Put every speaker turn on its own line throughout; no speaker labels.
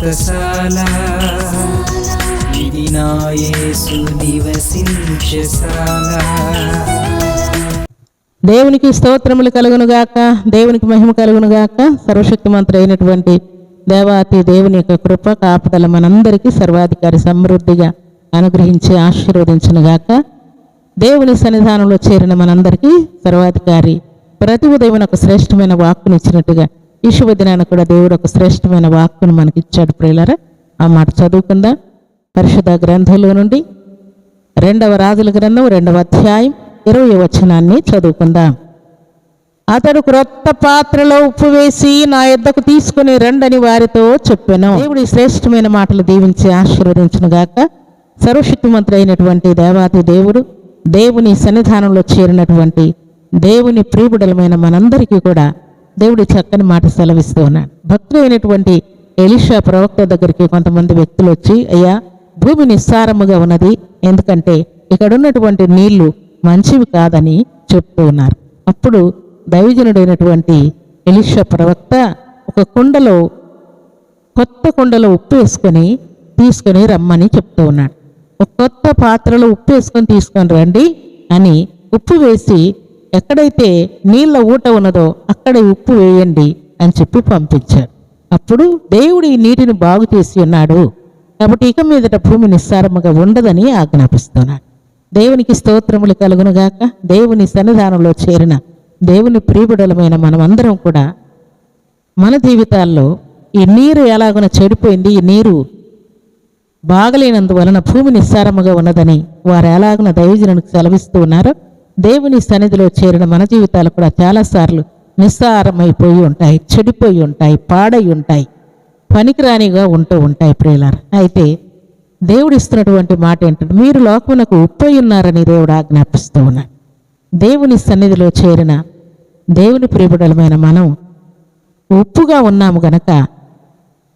వ్రతశాల ఇది నివసించశాల
దేవునికి స్తోత్రములు కలుగును గాక దేవునికి మహిమ కలుగును గాక సర్వశక్తిమంతుడు అయినటువంటి దేవాతి దేవుని యొక్క కృప కాపుదల మనందరికీ సర్వాధికారి సమృద్ధిగా అనుగ్రహించి ఆశీర్వదించును గాక దేవుని సన్నిధానంలో చేరిన మనందరికీ సర్వాధికారి ప్రతి ఉదయం ఒక శ్రేష్టమైన వాక్కునిచ్చినట్టుగా ఈ శుభ కూడా దేవుడు ఒక శ్రేష్టమైన వాక్కును మనకి ఇచ్చాడు ప్రియులరా. ఆ మాట చదువుకుందా. పరిశుద్ధ గ్రంథంలో నుండి రెండవ రాజుల గ్రంథం రెండవ అధ్యాయం ఇరవై వచనాన్ని చదువుకుందాం. అతడు క్రొత్త పాత్రలో ఉప్పు వేసి నా యొద్దకు తీసుకుని రండని వారితో చెప్పాను. దేవుడి శ్రేష్టమైన మాటలు దీవించి ఆశీర్వదించును గాక. సర్వశక్తిమంతుడు అయినటువంటి దేవాతి దేవుడు దేవుని సన్నిధానంలో చేరినటువంటి దేవుని ప్రియబుడలమైన మనందరికీ కూడా దేవుడు చక్కని మాట సెలవిస్తూ ఉన్నాడు. భక్తుడు అయినటువంటి ఎలిషా ప్రవక్త దగ్గరికి కొంతమంది వ్యక్తులు వచ్చి అయ్యా భూమి నిస్సారముగా ఉన్నది ఎందుకంటే ఇక్కడ ఉన్నటువంటి నీళ్ళు మంచివి కాదని చెప్తూ ఉన్నారు. అప్పుడు దైవజనుడైనటువంటి ఎలిషా ప్రవక్త ఒక కుండలో కొత్త కుండలో ఉప్పు వేసుకొని తీసుకొని రమ్మని చెప్తూ ఉన్నాడు. ఒక కొత్త పాత్రలో ఉప్పు వేసుకొని తీసుకొని రండి అని ఉప్పు వేసి ఎక్కడైతే నీళ్ళ ఊట ఉన్నదో అక్కడ ఉప్పు వేయండి అని చెప్పి పంపించాడు అప్పుడు దేవుడు ఈ నీటిని బాగు చేసి ఉన్నాడు. కాబట్టి ఇక మీదట భూమి నిస్సారముగా ఉండదని ఆజ్ఞాపిస్తున్నాడు. దేవునికి స్తోత్రములు కలుగునుగాక దేవుని సన్నిధానంలో చేరిన దేవుని ప్రియబుడలమైన మనమందరం కూడా మన జీవితాల్లో ఈ నీరు ఎలాగున చెడిపోయింది? ఈ నీరు బాగలేనందువలన భూమి నిస్సారముగా ఉన్నదని వారు ఎలాగున దైవజనునికి సెలవిస్తూ ఉన్నారో దేవుని సన్నిధిలో చేరిన మన జీవితాలు కూడా చాలాసార్లు నిస్సారమైపోయి ఉంటాయి చెడిపోయి ఉంటాయి పాడై ఉంటాయి పనికిరానిగా ఉంటూ ఉంటాయి ప్రియులారు. అయితే దేవుడు ఇస్తున్నటువంటి మాట ఏంటంటే మీరు లోకమునకు ఉప్పై ఉన్నారని దేవుడు ఆజ్ఞాపిస్తూ ఉన్నాడు. దేవుని సన్నిధిలో చేరిన దేవుని ప్రియబుడలమైన మనం ఉప్పుగా ఉన్నాము గనక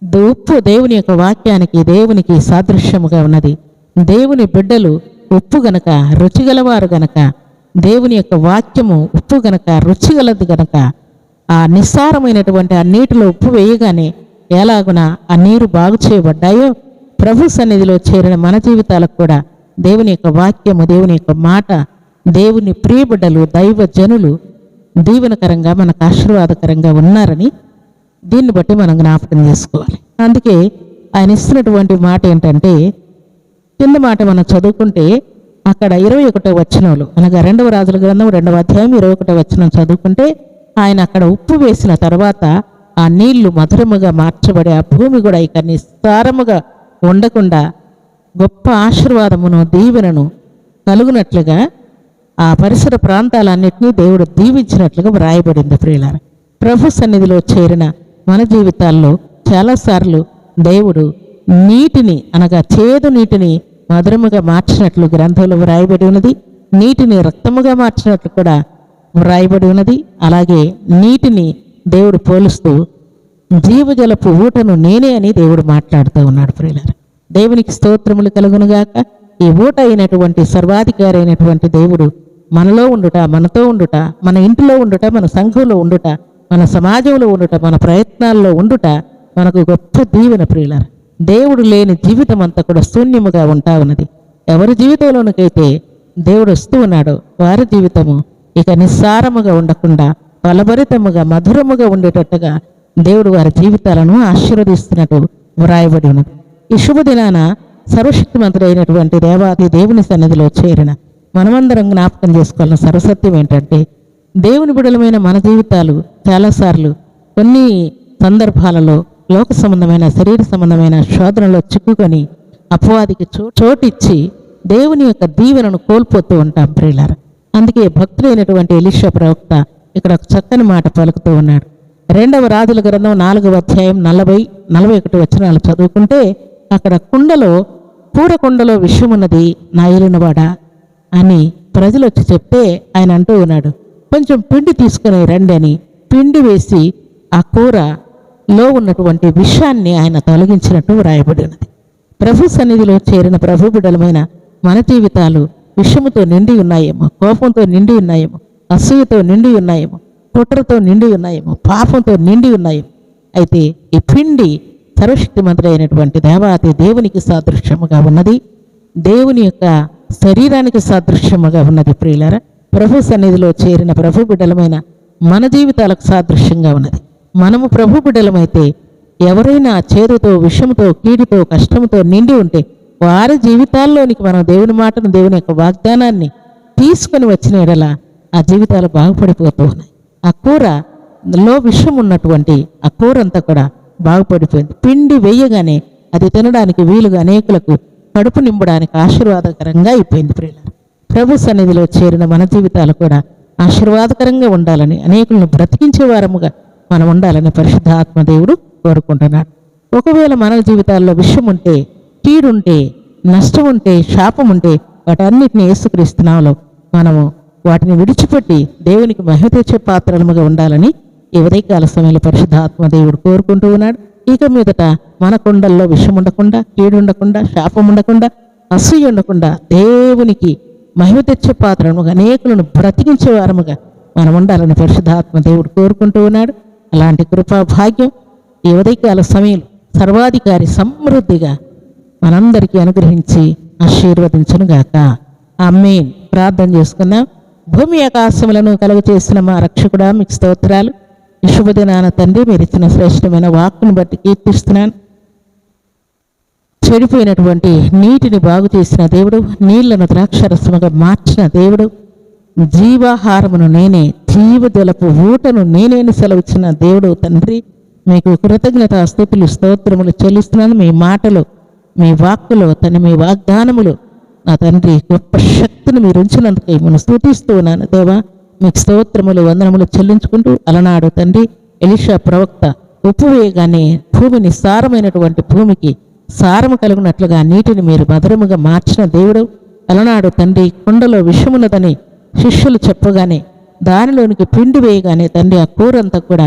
ద- ఉప్పు దేవుని యొక్క వాక్యానికి దేవునికి సాదృశ్యముగా ఉన్నది. దేవుని బిడ్డలు ఉప్పు గనక రుచిగలవారు గనక దేవుని యొక్క వాక్యము ఉప్పు గనక రుచిగలది గనక ఆ నిస్సారమైనటువంటి ఆ నీటిలో ఉప్పు వేయగానే ఎలాగున ఆ నీరు బాగు చేయబడ్డాయో ప్రభు సన్నిధిలో చేరిన మన జీవితాలకు కూడా దేవుని యొక్క వాక్యము దేవుని యొక్క మాట దేవుని ప్రియబిడ్డలు దైవ జనులు దీవెనకరంగా మనకు ఆశీర్వాదకరంగా ఉన్నారని దీన్ని బట్టి మనం జ్ఞాపకం చేసుకోవాలి. అందుకే ఆయన ఇస్తున్నటువంటి మాట ఏంటంటే కింద మాట మనం చదువుకుంటే అక్కడ ఇరవై ఒకటో వచనంలో అనగా రెండవ రాజుల గ్రంథం రెండవ అధ్యాయం ఇరవై ఒకటో వచనం చదువుకుంటే ఆయన అక్కడ ఉప్పు వేసిన తర్వాత ఆ నీళ్ళు మధురముగా మార్చబడి ఆ భూమి కూడా ఇక నిస్సారముగా ఉండకుండా గొప్ప ఆశీర్వాదమును దీవెనను కలుగునట్లుగా ఆ పరిసర ప్రాంతాలన్నింటినీ దేవుడు దీవించినట్లుగా వ్రాయబడింది ప్రియులార. ప్రభు సన్నిధిలో చేరిన మన జీవితాల్లో చాలాసార్లు దేవుడు నీటిని అనగా చేదు నీటిని మధురముగా మార్చినట్లు గ్రంథంలో వ్రాయబడి ఉన్నది. నీటిని రక్తముగా మార్చినట్లు కూడా వ్రాయబడి ఉన్నది. అలాగే నీటిని దేవుడు పోలుస్తూ జీవజలపు ఊటను నేనే అని దేవుడు మాట్లాడుతూ ఉన్నాడు ప్రియులారు. దేవునికి స్తోత్రములు కలుగునుగాక. ఈ ఊట అయినటువంటి సర్వాధికారి అయినటువంటి దేవుడు మనలో ఉండుట మనతో ఉండుట మన ఇంటిలో ఉండుట మన సంఘంలో ఉండుట మన సమాజంలో ఉండుట మన ప్రయత్నాల్లో ఉండుట మనకు గొప్ప దీవెన ప్రియులారు. దేవుడు లేని జీవితం అంతా కూడా శూన్యముగా ఉంటా ఉన్నది. ఎవరి జీవితంలోనికైతే దేవుడు వస్తూ ఉన్నాడో వారి జీవితము ఇక నిస్సారముగా ఉండకుండా ఫలభరితముగా మధురముగా ఉండేటట్టుగా దేవుడు వారి జీవితాలను ఆశీర్వదిస్తున్నట్టు వ్రాయబడి ఉన్నది. ఈ శుభదినాన సర్వశక్తిమంతుడైనటువంటి దేవాది దేవుని సన్నిధిలో చేరిన మనమందరం జ్ఞాపకం చేసుకోవాలన్న సరసత్యం ఏంటంటే దేవుని బిడలమైన మన జీవితాలు చాలాసార్లు కొన్ని సందర్భాలలో లోక సంబంధమైన శరీర సంబంధమైన శోధనలో చిక్కుకొని అపవాదికి చో చోటిచ్చి దేవుని యొక్క దీవెనను కోల్పోతూ ఉంటాం ప్రియులారా. అందుకే భక్తులైనటువంటి ఎలిషా ప్రవక్త ఇక్కడ ఒక చక్కని మాట పలుకుతూ ఉన్నాడు. రెండవ రాజుల గ్రంథం నాలుగవ అధ్యాయం నలభై నలభై ఒకటి వచనాలు చదువుకుంటే అక్కడ కుండలో కూర కుండలో విషమున్నది నా ఏలినవాడా అని ప్రజలు వచ్చి చెప్తే ఆయన అంటూ ఉన్నాడు. కొంచెం పిండి తీసుకుని రండి అని పిండి వేసి ఆ కూర లో ఉన్నటువంటి విషయాన్ని ఆయన తొలగించినట్టు వ్రాయబడి ఉన్నది ప్రభు సన్నిధిలో చేరిన ప్రభు బిడ్డలమైన మన జీవితాలు విషముతో నిండి ఉన్నాయేమో కోపంతో నిండి ఉన్నాయేమో అసూయతో నిండి ఉన్నాయేమో కుట్రతో నిండి ఉన్నాయేమో పాపంతో నిండి ఉన్నాయేమో. అయితే ఈ పిండి సర్వశక్తిమంతుడైనటువంటి దేవాతి దేవునికి సాదృశ్యముగా ఉన్నది. దేవుని యొక్క శరీరానికి సాదృశ్యముగా ఉన్నది ప్రియులారా. ప్రభు సన్నిధిలో చేరిన ప్రభు బిడ్డలమైన మన జీవితాలకు సాదృశ్యంగా ఉన్నది. మనము ప్రభు బిడ్డలమైతే ఎవరైనా చేదుతో విషముతో కీడితో కష్టంతో నిండి ఉంటే వారి జీవితాల్లోనికి మనం దేవుని మాటను దేవుని యొక్క వాగ్దానాన్ని తీసుకొని వచ్చిన ఎడల ఆ జీవితాలు బాగుపడిపోతూ ఉన్నాయి. ఆ కూరలో విషం ఉన్నటువంటి ఆ కూర అంతా కూడా బాగుపడిపోయింది. పిండి వేయగానే అది తినడానికి వీలుగా అనేకులకు కడుపు నింపడానికి ఆశీర్వాదకరంగా అయిపోయింది ప్రియుల ప్రభు సన్నిధిలో చేరిన మన జీవితాలు కూడా ఆశీర్వాదకరంగా ఉండాలని అనేకులను బ్రతికించే వారముగా మనం ఉండాలని పరిశుద్ధ దేవుడు కోరుకుంటున్నాడు. ఒకవేళ మన జీవితాల్లో విషయం ఉంటే కీడుంటే నష్టం ఉంటే శాపం ఉంటే వాటన్నిటిని యేసుక్రీస్తునామలో మనము వాటిని విడిచిపెట్టి దేవునికి మహిమ తెచ్చే పాత్రలుగా ఉండాలని ఈ ఉదయకాల సమయంలో పరిశుద్ధాత్మ దేవుడు కోరుకుంటూ ఉన్నాడు. ఇక మీదట మన కొండల్లో విషం ఉండకుండా కీడు ఉండకుండా శాపం ఉండకుండా అసూయ ఉండకుండా దేవునికి మహిమ తెచ్చే పాత్రముగా అనేకులను బ్రతికించే వారముగా మనం ఉండాలని పరిశుద్ధాత్మ దేవుడు కోరుకుంటూ ఉన్నాడు. అలాంటి కృపా భాగ్యం ఈ ఉదయకాల సమయంలో సర్వాధికారి సమృద్ధిగా మనందరికీ అనుగ్రహించి ఆశీర్వదించును గాక. అమ్మేన్ ప్రార్థన చేసుకుందాం. భూమి ఆకాశములను కలుగు చేసిన మా రక్షకుడా మీకు స్తోత్రాలు. ఈ శుభదినాన తండ్రి మీరు ఇచ్చిన శ్రేష్టమైన వాక్కును బట్టి కీర్తిస్తున్నాను. చెడిపోయినటువంటి నీటిని బాగు చేసిన దేవుడు నీళ్ళను ద్రాక్షరసముగా మార్చిన దేవుడు జీవాహారమును నేనే జీవజలపు ఊటను నేనేని సెలవిచ్చిన దేవుడు తండ్రి మీకు కృతజ్ఞత స్థుతులు స్తోత్రములు చెల్లిస్తున్నాను. మీ మాటలు మీ వాక్కులు తన మీ వాగ్దానములు నా తండ్రి గొప్ప శక్తిని మీరు ఉంచినందుకు మిమ్మల్ని స్థుతిస్తూ ఉన్నాను దేవా మీకు స్తోత్రములు వందనములు చెల్లించుకుంటూ అలనాడు తండ్రి ఎలిషా ప్రవక్త ఉప్పు వేయగానే భూమిని సారమైనటువంటి భూమికి సారము కలిగినట్లుగా నీటిని మీరు మధురముగా మార్చిన దేవుడు అలనాడు తండ్రి కొండలో విషమున్నదని శిష్యులు చెప్పగానే దానిలోనికి పిండి వేయగానే తండ్రి ఆ కూరంతా కూడా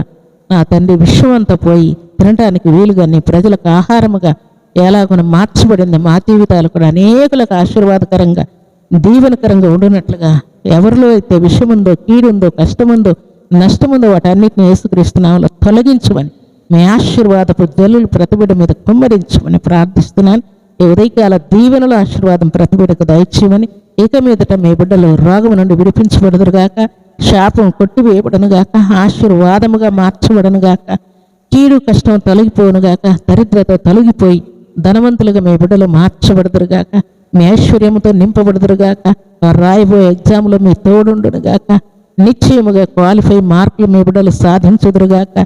నా తండ్రి విషమంతా పోయి తినడానికి వీలుగా నీ ప్రజలకు ఆహారముగా ఎలాగున మార్చబడింది మా జీవితాలు కూడా అనేకులకు ఆశీర్వాదకరంగా దీవెనకరంగా ఉండునట్లుగా. ఎవరిలో అయితే విషముందో కీడుందో కష్టముందో నష్టముందో వాటన్నిటిని యేసుక్రీస్తునామలో తొలగించమని మీ ఆశీర్వాదపు జల్లులు ప్రతిబిడ మీద కుమ్మరించమని ప్రార్థిస్తున్నాను. ఈ ఉదయకాల దీవెనల ఆశీర్వాదం ప్రతిబిడకు దయచేయమని ఇక మీదట మీ బిడ్డలు రోగము నుండి విడిపించబడదురుగాక. శాపం కొట్టివేయబడనుగాక ఆశీర్వాదముగా మార్చబడనుగాక కీడు కష్టం తొలగిపోనుగాక దరిద్రత తొలగిపోయి ధనవంతులుగా మీ బిడ్డలు మార్చబడదురుగాక మీ ఐశ్వర్యముతో నింపబడదురుగాక రాయబోయే ఎగ్జామ్లో మీ తోడుండునుగాక నిశ్చయముగా క్వాలిఫై మార్కులు మీ బిడ్డలు సాధించుదురుగాక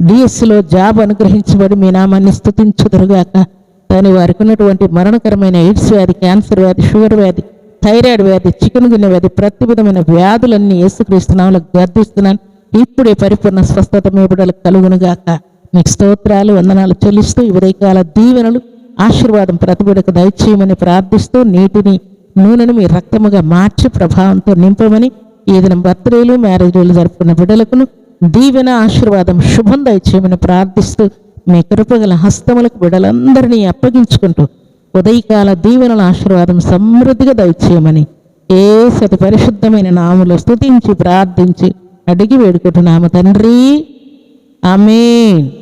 డిఎస్సిలో జాబ్ అనుగ్రహించబడి మీ నామాన్ని స్థుతించుదురుగాక దాని వారికి ఉన్నటువంటి మరణకరమైన ఎయిడ్స్ వ్యాధి క్యాన్సర్ వ్యాధి షుగర్ వ్యాధి థైరాయిడ్ వ్యాధి చికెన్ గుండె వ్యాధి ప్రతి విధమైన వ్యాధులన్నీ యేసుక్రీస్తునామలో గర్దిస్తున్నాను ఇప్పుడే పరిపూర్ణ స్వస్థత మీ బిడ్డలకు కలుగునుగాక. మీకు స్తోత్రాలు వందనాలు చెల్లిస్తూ ఈ ఉదయకాల దీవెనలు ఆశీర్వాదం ప్రతిబిడకు దయచేయమని ప్రార్థిస్తూ నీటిని నూనెను మీ రక్తముగా మార్చి ప్రభావంతో నింపమని ఏదైనా బర్త్డేలు మ్యారేజ్లు జరుపుకున్న బిడ్డలకును దీవెన ఆశీర్వాదం శుభం దయచేయమని ప్రార్థిస్తూ మీ కృపగల హస్తములకు బిడ్డలందరినీ అప్పగించుకుంటూ ఉదయకాల దీవెనల ఆశీర్వాదం సమృద్ధిగా దయచేయమని ఏ సతి పరిశుద్ధమైన నాములో స్తుతించి ప్రార్థించి అడిగి వేడుకుంటున్నాము తండ్రి. ఆమేన్.